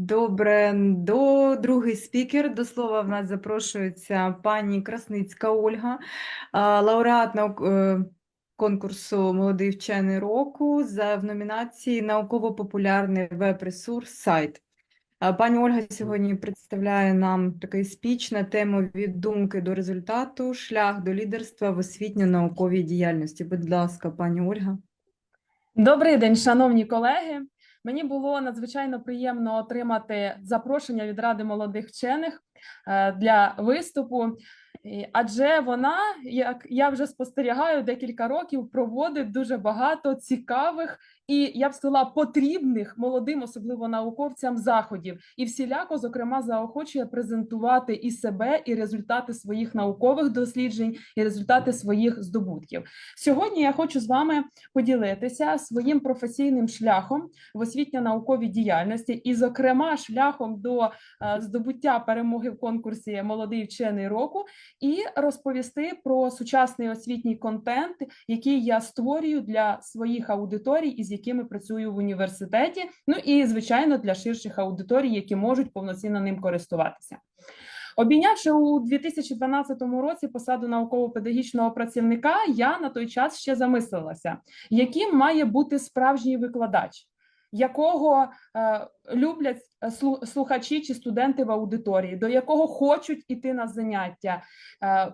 Добре, до другий спікер. До слова в нас запрошується пані Красницька Ольга, лауреат е, конкурсу Молодий вчений року за в номінації Науково-популярний веб-ресурс сайт. Пані Ольга сьогодні представляє нам такий спіч на тему від думки до результату, шлях до лідерства в освітньо-науковій діяльності. Будь ласка, пані Ольга. Добрий день, шановні колеги. Мені було надзвичайно приємно отримати запрошення від Ради молодих вчених е, для виступу, адже вона, як я вже спостерігаю декілька років, проводить дуже багато цікавих і я б сказала потрібних молодим, особливо науковцям, заходів, і всіляко, зокрема, заохочує презентувати і себе, і результати своїх наукових досліджень, і результати своїх здобутків. Сьогодні я хочу з вами поділитися своїм професійним шляхом в освітньо-науковій діяльності, і, зокрема, шляхом до е, здобуття перемоги в конкурсі Молодий вчений року, і розповісти про сучасний освітній контент, який я створюю для своїх аудиторій, із якими працюю в університеті. Ну і звичайно для ширших аудиторій, які можуть повноцінно ним користуватися. Обійнявши у 2012 році посаду науково-педагогічного працівника, я на той час ще замислилася, яким має бути справжній викладач, якого е, люблять е, слухачі чи студенти в аудиторії, до якого хочуть іти на заняття. е,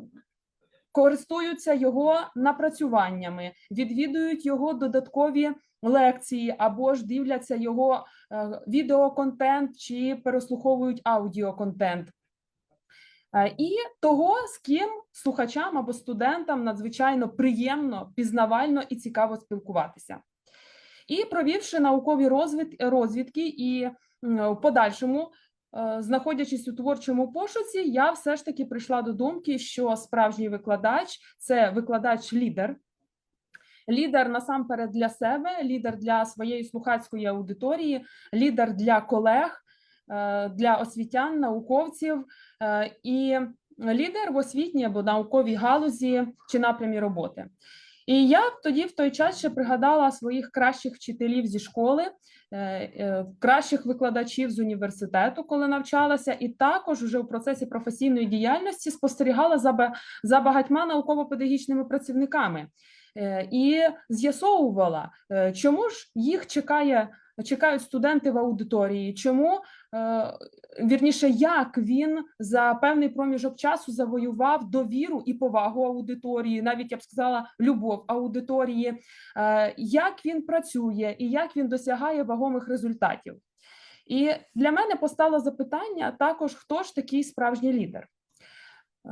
Користуються його напрацюваннями, відвідують його додаткові лекції або ж дивляться його е, відеоконтент чи переслуховують аудіоконтент. Е, І того, з ким слухачам або студентам надзвичайно приємно, пізнавально і цікаво спілкуватися. І провівши наукові розвід, розвідки і в подальшому, знаходячись у творчому пошуці, я все ж таки прийшла до думки, що справжній викладач це викладач-лідер. Лідер насамперед для себе, лідер для своєї слухацької аудиторії, лідер для колег, е, для освітян, науковців е, і лідер в освітній або науковій галузі чи напрямі роботи. І я тоді в той час ще пригадала своїх кращих вчителів зі школи, е, е, кращих викладачів з університету, коли навчалася, і також уже у процесі професійної діяльності спостерігала за, багатьма науково-педагогічними працівниками е, і з'ясовувала, чому ж їх чекає. Чекають студенти в аудиторії, чому е, вірніше, як він за певний проміжок часу завоював довіру і повагу аудиторії, навіть я б сказала, любов аудиторії, е, як він працює і як він досягає вагомих результатів. І для мене постало запитання також: хто ж такий справжній лідер?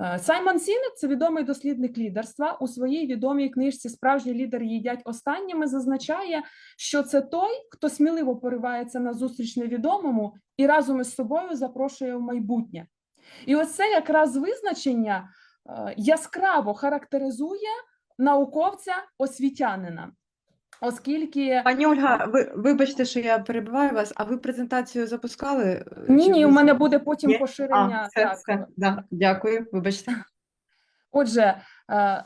Е, Саймон Сінек, це відомий дослідник лідерства. У своїй відомій книжці Справжні лідери їдять останніми зазначає, що це той, хто сміливо поривається на зустріч невідомому і разом із собою запрошує в майбутнє. І ось це якраз визначення е, яскраво характеризує науковця освітянина, оскільки Пані Ольга, ви вибачте, що я перебиваю вас, а ви презентацію запускали? е, ні, чи ні, у мене буде потім Є? поширення. А, все, так, все, да, дякую, вибачте. Отже, е,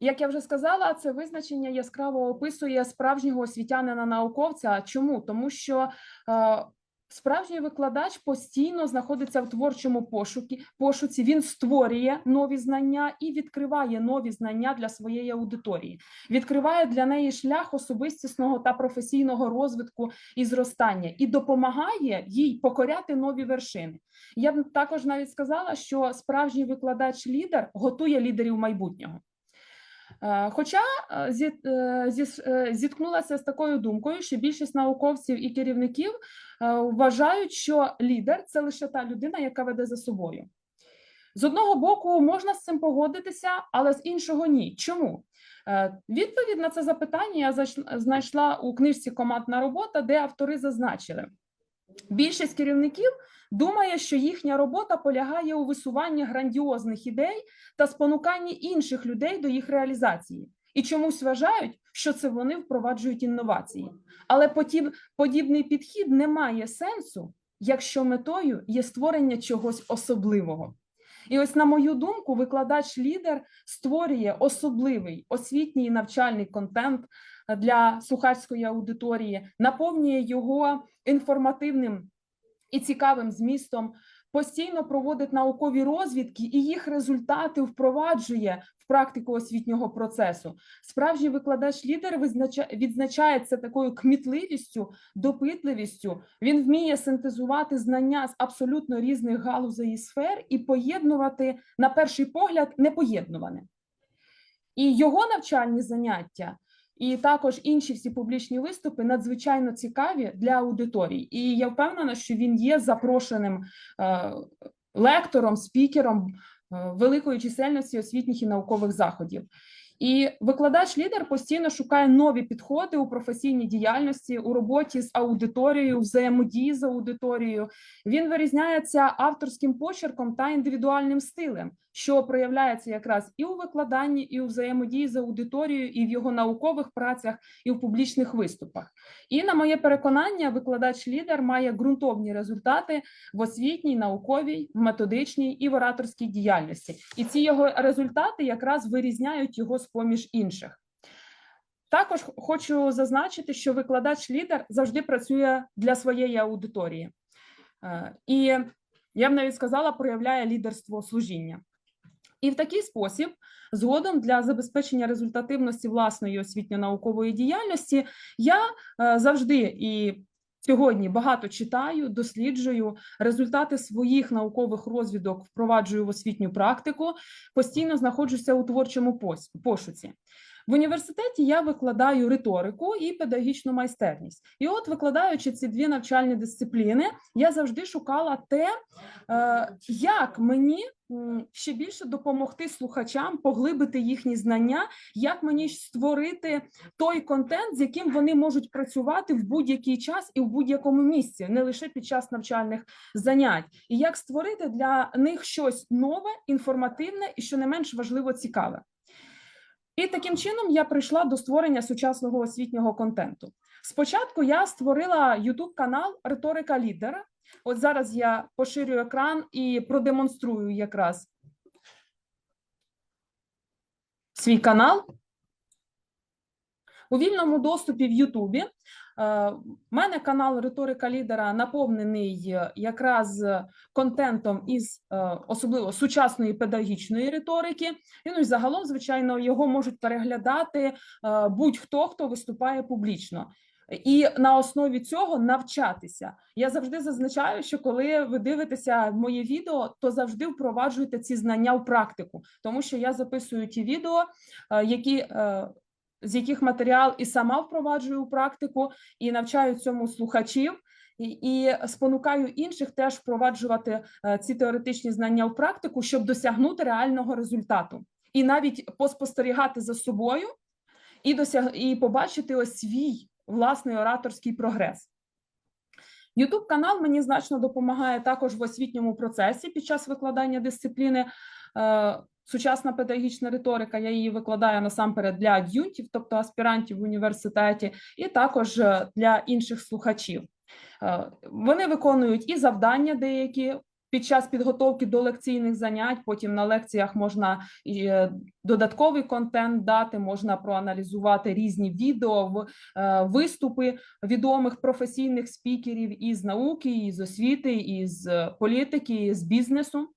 як я вже сказала, це визначення яскраво описує справжнього освітянина науковця. Чому? Тому що е, справжній викладач постійно знаходиться в творчому пошукі, пошуці, він створює нові знання і відкриває нові знання для своєї аудиторії, відкриває для неї шлях особистісного та професійного розвитку і зростання, і допомагає їй покоряти нові вершини. Я б також навіть сказала, що справжній викладач-лідер готує лідерів майбутнього. Е, Хоча е, е, зіткнулася з такою думкою, що більшість науковців і керівників вважають, що лідер це лише та людина, яка веде за собою. З одного боку, можна з цим погодитися, але з іншого ні. Чому? Відповідь на це запитання я знайшла у книжці Командна робота, де автори зазначили. Більшість керівників думає, що їхня робота полягає у висуванні грандіозних ідей та спонуканні інших людей до їх реалізації, і чомусь вважають, що це вони впроваджують інновації. Але потім подібний підхід не має сенсу, якщо метою є створення чогось особливого. І ось, на мою думку, викладач-лідер створює особливий освітній і навчальний контент для слухацької аудиторії, наповнює його інформативним і цікавим змістом, постійно проводить наукові розвідки і їх результати впроваджує в практику освітнього процесу. Справжній викладач-лідер відзначається такою кмітливістю, допитливістю. Він вміє синтезувати знання з абсолютно різних галузей і сфер і поєднувати на перший погляд непоєднуване. І його навчальні заняття, і також інші всі публічні виступи надзвичайно цікаві для аудиторій. І я впевнена, що він є запрошеним е, лектором, спікером е, великої чисельності освітніх і наукових заходів. І викладач-лідер постійно шукає нові підходи у професійній діяльності, у роботі з аудиторією, взаємодії з аудиторією. Він вирізняється авторським почерком та індивідуальним стилем, що проявляється якраз і у викладанні, і у взаємодії з аудиторією, і в його наукових працях, і в публічних виступах. І на моє переконання, викладач-лідер має ґрунтовні результати в освітній, науковій, методичній і в ораторській діяльності. І ці його результати якраз вирізняють його з поміж інших. Також хочу зазначити, що викладач-лідер завжди працює для своєї аудиторії. Е, І я б навіть сказала, проявляє лідерство служіння. І в такий спосіб, згодом для забезпечення результативності власної освітньо-наукової діяльності, я е, завжди і сьогодні багато читаю, досліджую результати своїх наукових розвідок, впроваджую в освітню практику, постійно знаходжуся у творчому пошуці. В університеті я викладаю риторику і педагогічну майстерність. І от, викладаючи ці дві навчальні дисципліни, я завжди шукала те, е, як мені ще більше допомогти слухачам поглибити їхні знання, як мені створити той контент, з яким вони можуть працювати в будь-який час і в будь-якому місці, не лише під час навчальних занять, і як створити для них щось нове, інформативне і, що не менш важливо, цікаве. І таким чином я прийшла до створення сучасного освітнього контенту. Спочатку я створила youtube канал Риторика лідера. От зараз я поширю екран і продемонструю якраз свій канал. У вільному доступі в Ютубі. Е, В мене канал Риторика лідера наповнений е, якраз контентом із е, особливо сучасної педагогічної риторики. І, ну загалом, звичайно, його можуть переглядати е, будь-хто, хто виступає публічно. І на основі цього навчатися. Я завжди зазначаю, що коли ви дивитеся моє відео, то завжди впроваджуйте ці знання в практику, тому що я записую ті відео, е, які е, з яких матеріал і сама впроваджую у практику, і навчаю цьому слухачів. І, спонукаю інших теж впроваджувати е, ці теоретичні знання в практику, щоб досягнути реального результату, і навіть поспостерігати за собою і досяг і побачити ось свій власний ораторський прогрес. Ютуб канал мені значно допомагає також в освітньому процесі під час викладання дисципліни. Сучасна педагогічна риторика, я її викладаю насамперед для ад'юнтів, тобто аспірантів в університеті, і також е, для інших слухачів. Е, Вони виконують і завдання деякі під час підготовки до лекційних занять. Потім на лекціях можна і е, додатковий контент дати, можна проаналізувати різні відео, виступи відомих професійних спікерів із науки, із освіти, із політики, з бізнесу.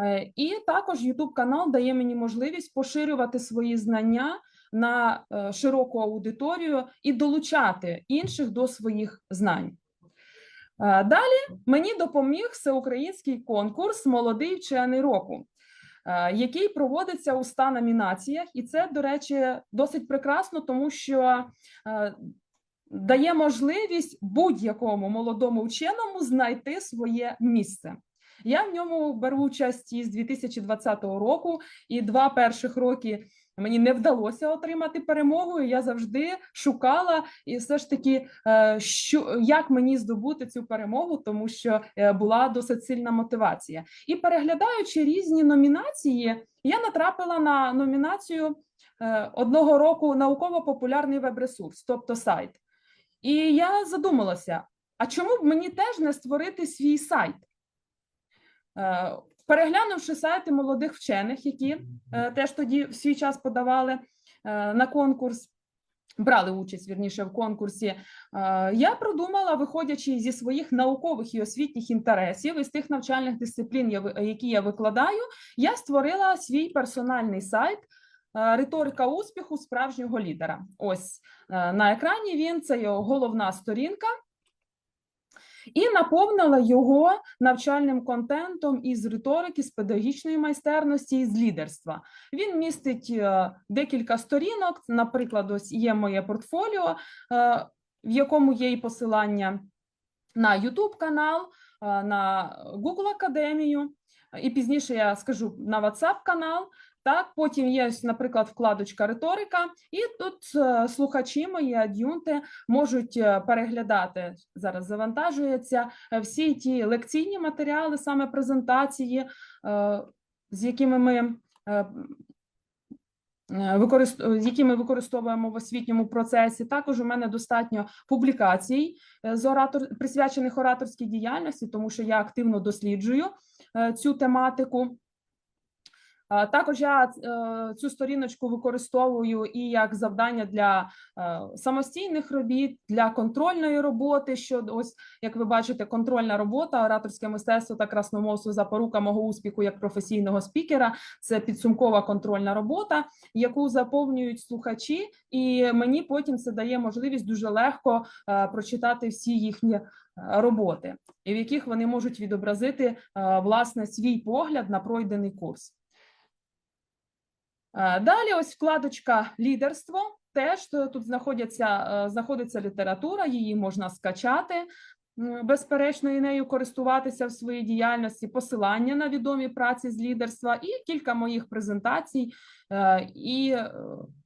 Е, І також YouTube канал дає мені можливість поширювати свої знання на е, широку аудиторію і долучати інших до своїх знань. Е, Далі мені допоміг всеукраїнський конкурс Молодий вчений року, який проводиться у 100 номінаціях, і це, до речі, досить прекрасно, тому що дає можливість будь-якому молодому вченому знайти своє місце. Я в ньому беру участь із 2020 року, і два перших роки мені не вдалося отримати перемогу. Я завжди шукала і все ж таки, е, що як мені здобути цю перемогу, тому що е, була досить сильна мотивація. І переглядаючи різні номінації, я натрапила на номінацію е, одного року науково-популярний веб-ресурс, тобто сайт. І я задумалася: а чому б мені теж не створити свій сайт? Е, Переглянувши сайти молодих вчених, які е, теж тоді в свій час подавали е, на конкурс, брали участь вірніше в конкурсі. Я продумала, виходячи зі своїх наукових і освітніх інтересів із тих навчальних дисциплін, які я викладаю, я створила свій персональний сайт. Риторика успіху справжнього лідера. Ось на екрані він це його головна сторінка. І наповнила його навчальним контентом із риторики, з педагогічної майстерності і з лідерства. Він містить е, декілька сторінок. Наприклад, ось є моє портфоліо, е, в якому є і посилання на YouTube канал, е, на Google Академію, і пізніше я скажу на WhatsApp канал. Так, потім є, наприклад, вкладочка риторика, і тут е, слухачі мої ад'юнти можуть е, переглядати зараз. Завантажується е, всі ті лекційні матеріали, саме презентації, з якими ми з якими використовуємо в освітньому процесі. Також у мене достатньо публікацій з оратор присвячених ораторській діяльності, тому що я активно досліджую цю тематику. А, Також я е, цю сторіночку використовую і як завдання для е, самостійних робіт, для контрольної роботи. Що ось, як ви бачите, контрольна робота, ораторське мистецтво та красномовство запорука мого успіху як професійного спікера. Це підсумкова контрольна робота, яку заповнюють слухачі, і мені потім це дає можливість дуже легко е, прочитати всі їхні е, роботи, і в яких вони можуть відобразити е, власне свій погляд на пройдений курс. Е, Далі ось вкладочка лідерство. Теж тут знаходяться, е, знаходиться література, її можна скачати, безперечно, і нею користуватися в своїй діяльності, посилання на відомі праці з лідерства і кілька моїх презентацій е, і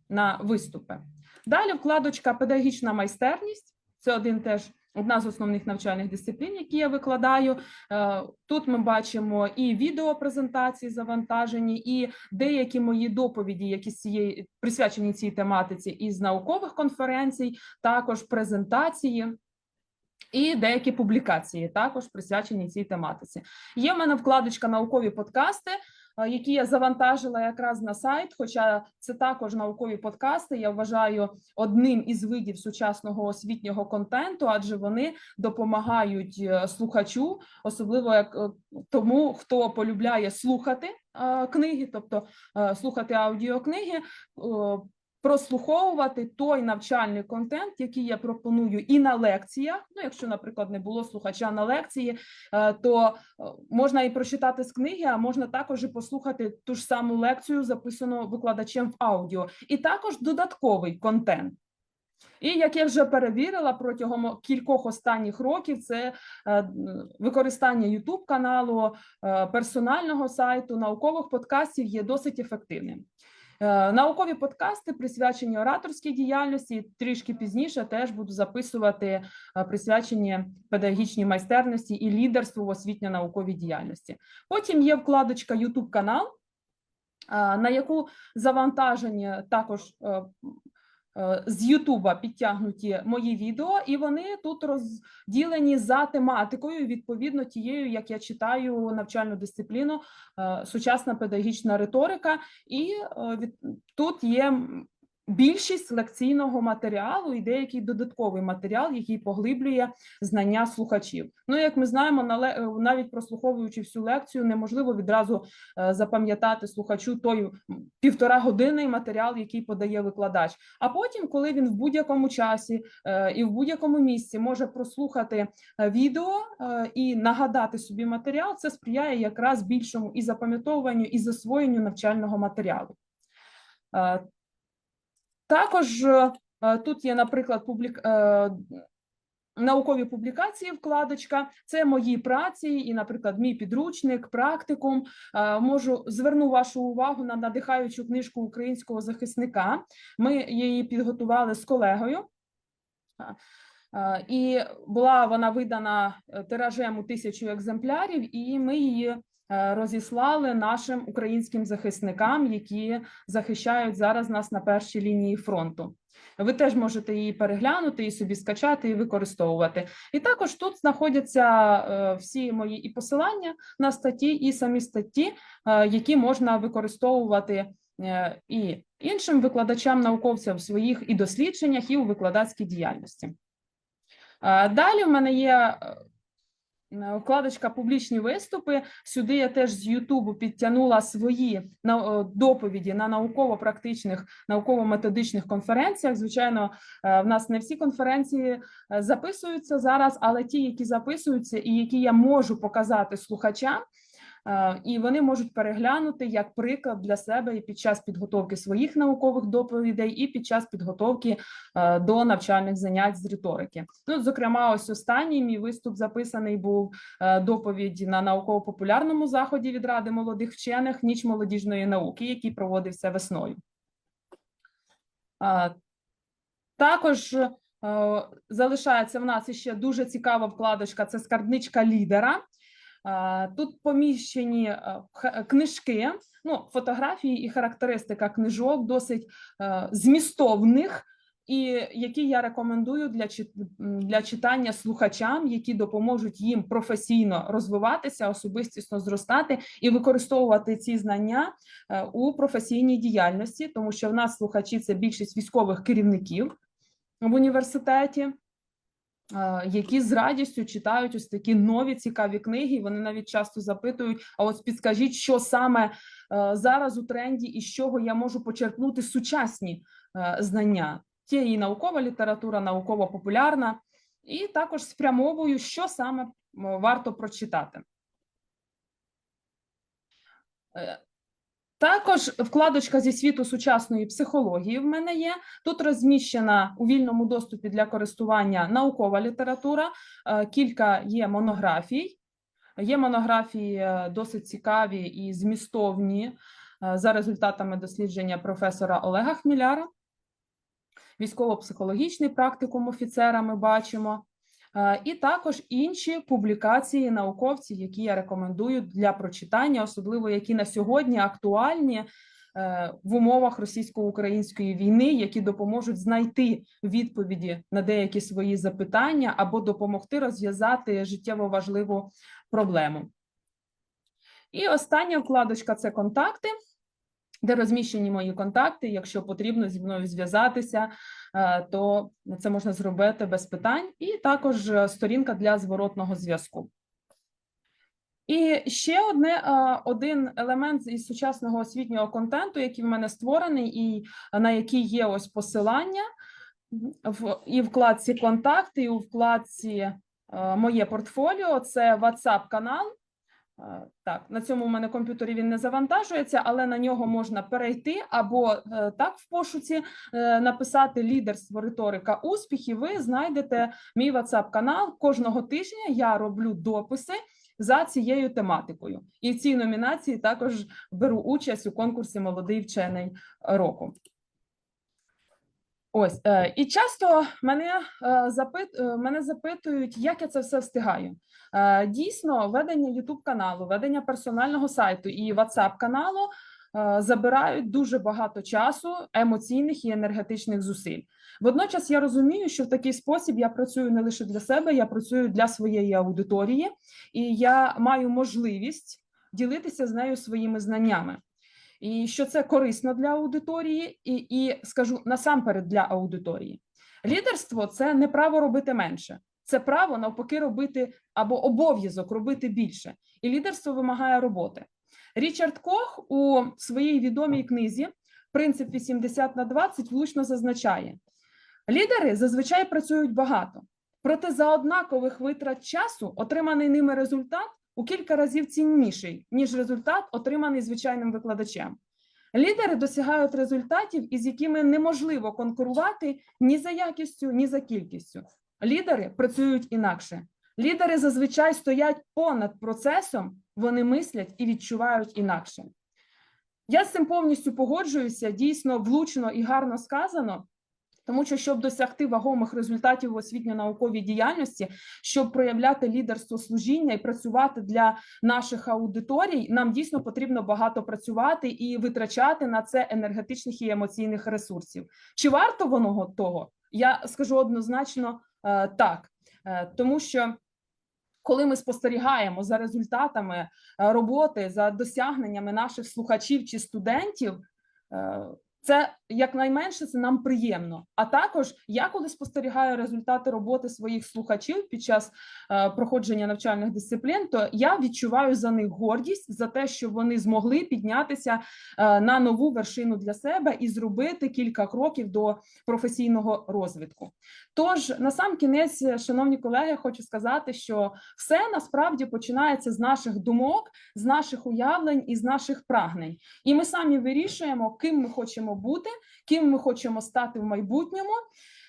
на виступи. Далі вкладочка педагогічна майстерність. Це один теж одна з основних навчальних дисциплін, які я викладаю. Е, Тут ми бачимо і відеопрезентації завантажені, і деякі мої доповіді, які з цієї присвячені цій тематиці, із наукових конференцій, також презентації. І деякі публікації також присвячені цій тематиці. Є в мене вкладочка наукові подкасти, які я завантажила якраз на сайт. Хоча це також наукові подкасти. Я вважаю одним із видів сучасного освітнього контенту, адже вони допомагають е, слухачу, особливо як е, тому, хто полюбляє слухати е, книги, тобто е, слухати аудіокниги. Прослуховувати той навчальний контент, який я пропоную, і на лекціях. Ну, якщо, наприклад, не було слухача на лекції, е, то е, можна і прочитати з книги, а можна також і послухати ту ж саму лекцію, записану викладачем в аудіо, і також додатковий контент. І як я вже перевірила протягом кількох останніх років, це е, використання YouTube каналу, персонального сайту, наукових подкастів є досить ефективним. Е, Наукові подкасти присвячені ораторській діяльності. Трішки пізніше теж буду записувати е, присвячені педагогічній майстерності і лідерству в освітньо-науковій діяльності. Потім є вкладочка YouTube канал, е, на яку завантажені також з Ютуба підтягнуті мої відео, і вони тут розділені за тематикою, відповідно тією, як я читаю навчальну дисципліну, е, сучасна педагогічна риторика, і е, тут є більшість лекційного матеріалу і деякий додатковий матеріал, який поглиблює знання слухачів. Ну, як ми знаємо, на е, навіть прослуховуючи всю лекцію, неможливо відразу е, запам'ятати слухачу той півтора годинний матеріал, який подає викладач. А потім, коли він в будь-якому часі е, і в будь-якому місці може прослухати відео і нагадати собі матеріал, це сприяє якраз більшому і запам'ятовуванню, і засвоєнню навчального матеріалу. Також е, е, тут є, наприклад, публік... е, наукові публікації, вкладочка. Це мої праці, і, наприклад, мій підручник, практикум. Можу зверну вашу увагу на надихаючу книжку українського захисника. Ми її підготували з колегою. І була вона видана тиражем у тисячу екземплярів, і ми її розіслали нашим українським захисникам, які захищають зараз нас на першій лінії фронту. Ви теж можете її переглянути і собі скачати і використовувати. І також тут знаходяться е, всі мої і посилання на статті, і самі статті, е, які можна використовувати е, і іншим викладачам, науковцям в своїх і дослідженнях, і у викладацькій діяльності. Е, Далі в мене є е, е, вкладочка публічні виступи. Сюди я теж з Ютубу підтягнула свої е, доповіді на науково-практичних, науково-методичних конференціях. Звичайно, е, в нас не всі конференції е, записуються зараз, але ті, які записуються і які я можу показати слухачам, е, і вони можуть переглянути як приклад для себе і під час підготовки своїх наукових доповідей, і під час підготовки е, до навчальних занять з риторики. Ну, зокрема, ось останній мій виступ записаний був е, доповідь на науково-популярному заході від Ради молодих вчених Ніч молодіжної науки, який проводився весною. Також е, залишається в нас іще дуже цікава вкладочка: це скарбничка лідера. А, Тут поміщені е, книжки, ну, фотографії і характеристика книжок досить е, змістовних, і які я рекомендую для, для читання слухачам, які допоможуть їм професійно розвиватися, особистісно зростати і використовувати ці знання е, у професійній діяльності, тому що в нас слухачі це більшість військових керівників в університеті. Е, Які з радістю читають ось такі нові цікаві книги. Вони навіть часто запитують: а от підскажіть, що саме е, зараз у тренді, і з чого я можу почерпнути сучасні е, знання. Є наукова література, науково-популярна, і також спрямовую, що саме варто прочитати. Також вкладочка зі світу сучасної психології в мене є. Тут розміщена у вільному доступі для користування наукова література, е, кілька є монографій. Є монографії е, досить цікаві і змістовні е, за результатами дослідження професора Олега Хміляра. Військово-психологічний практикум офіцера ми бачимо. Е, І також інші публікації науковців, які я рекомендую для прочитання, особливо які на сьогодні актуальні е, в умовах російсько-української війни, які допоможуть знайти відповіді на деякі свої запитання або допомогти розв'язати життєво важливу проблему. І остання вкладочка це контакти, де розміщені мої контакти. Якщо потрібно зі мною зв'язатися, е, то це можна зробити без питань. І також е, сторінка для зворотного зв'язку. І ще одне, е, один елемент із сучасного освітнього контенту, який в мене створений, і на який є ось посилання в і вкладці контакти, і у вкладці моє портфоліо. Це WhatsApp канал. Е, Так, на цьому в мене комп'ютері він не завантажується, але на нього можна перейти або е, так в пошуці е, написати лідерство риторика успіхів. Ви знайдете мій WhatsApp канал. Кожного тижня я роблю дописи за цією тематикою. І в цій номінації також беру участь у конкурсі Молодий вчений року. Ось е, і часто мене е, запит, е, мене запитують, як я це все встигаю. Дійсно, ведення youtube каналу, ведення персонального сайту і WhatsApp каналу забирають дуже багато часу, емоційних і енергетичних зусиль. Водночас я розумію, що в такий спосіб я працюю не лише для себе, я працюю для своєї аудиторії, і я маю можливість ділитися з нею своїми знаннями. І що це корисно для аудиторії, і, і скажу насамперед для аудиторії. Лідерство це не право робити менше, це право навпаки робити або обов'язок робити більше. І лідерство вимагає роботи. Річард Кох у своїй відомій книзі Принцип 80 на 20 влучно зазначає: лідери зазвичай працюють багато, проте за однакових витрат часу отриманий ними результат у кілька разів цінніший, ніж результат, отриманий звичайним викладачем. Лідери досягають результатів, із якими неможливо конкурувати ні за якістю, ні за кількістю. Лідери працюють інакше. Лідери зазвичай стоять понад процесом, вони мислять і відчувають інакше. Я з цим повністю погоджуюся, дійсно влучно і гарно сказано. Тому що щоб досягти вагомих результатів в освітньо-науковій діяльності, щоб проявляти лідерство служіння і працювати для наших аудиторій, нам дійсно потрібно багато працювати і витрачати на це енергетичних і емоційних ресурсів. Чи варто воно того? Я скажу однозначно е, так, Е, тому що. Коли ми спостерігаємо за результатами е, роботи, за досягненнями наших слухачів чи студентів, Це якнайменше це нам приємно. А також я коли спостерігаю результати роботи своїх слухачів під час е, проходження навчальних дисциплін, то я відчуваю за них гордість за те, що вони змогли піднятися е, на нову вершину для себе і зробити кілька кроків до професійного розвитку. Тож, на сам кінець, шановні колеги, хочу сказати, що все насправді починається з наших думок, з наших уявлень і з наших прагнень. І ми самі вирішуємо, ким ми хочемо бути, ким ми хочемо стати в майбутньому.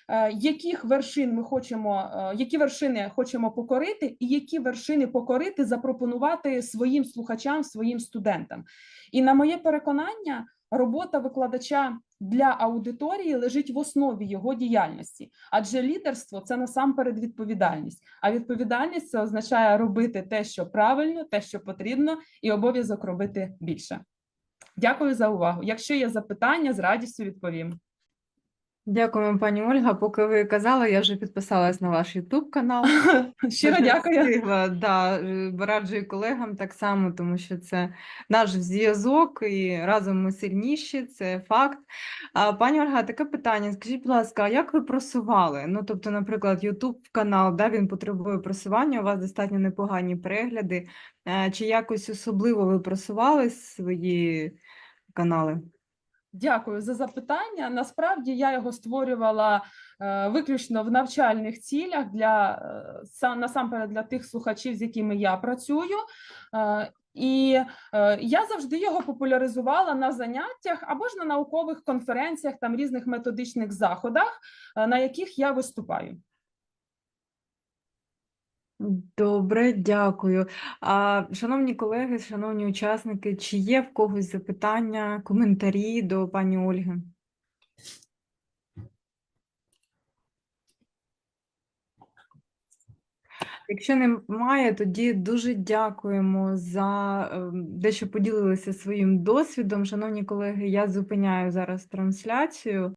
е, Яких вершин ми хочемо, е, які вершини хочемо покорити, і які вершини покорити запропонувати своїм слухачам, своїм студентам. І на моє переконання, робота викладача для аудиторії лежить в основі його діяльності, адже лідерство це насамперед відповідальність. А відповідальність це означає робити те, що правильно, те, що потрібно, і обов'язок робити більше. Дякую за увагу. Якщо є запитання, з радістю відповім. Дякуємо, пані Ольга. Поки ви казали, я вже підписалась на ваш YouTube канал. Щиро дякую. да, е, раджу і колегам так само, тому що це наш зв'язок, і разом ми сильніші, це факт. А, пані Ольга, таке питання. Скажіть, будь ласка, а як ви просували? Ну, тобто, наприклад, YouTube канал, да, він потребує просування, у вас достатньо непогані перегляди. Е, Чи якось особливо ви просували свої канали? Дякую за запитання. Насправді я його створювала е, виключно в навчальних цілях для е, насамперед для тих слухачів, з якими я працюю. Е, і я завжди його популяризувала на заняттях або ж на наукових конференціях, там різних методичних заходах, на яких я виступаю. Добре, дякую. А, шановні колеги, шановні учасники, чи є в когось запитання, коментарі до пані Ольги? Якщо немає, тоді дуже дякуємо за ем, те, що поділилися своїм досвідом. Шановні колеги, я зупиняю зараз трансляцію.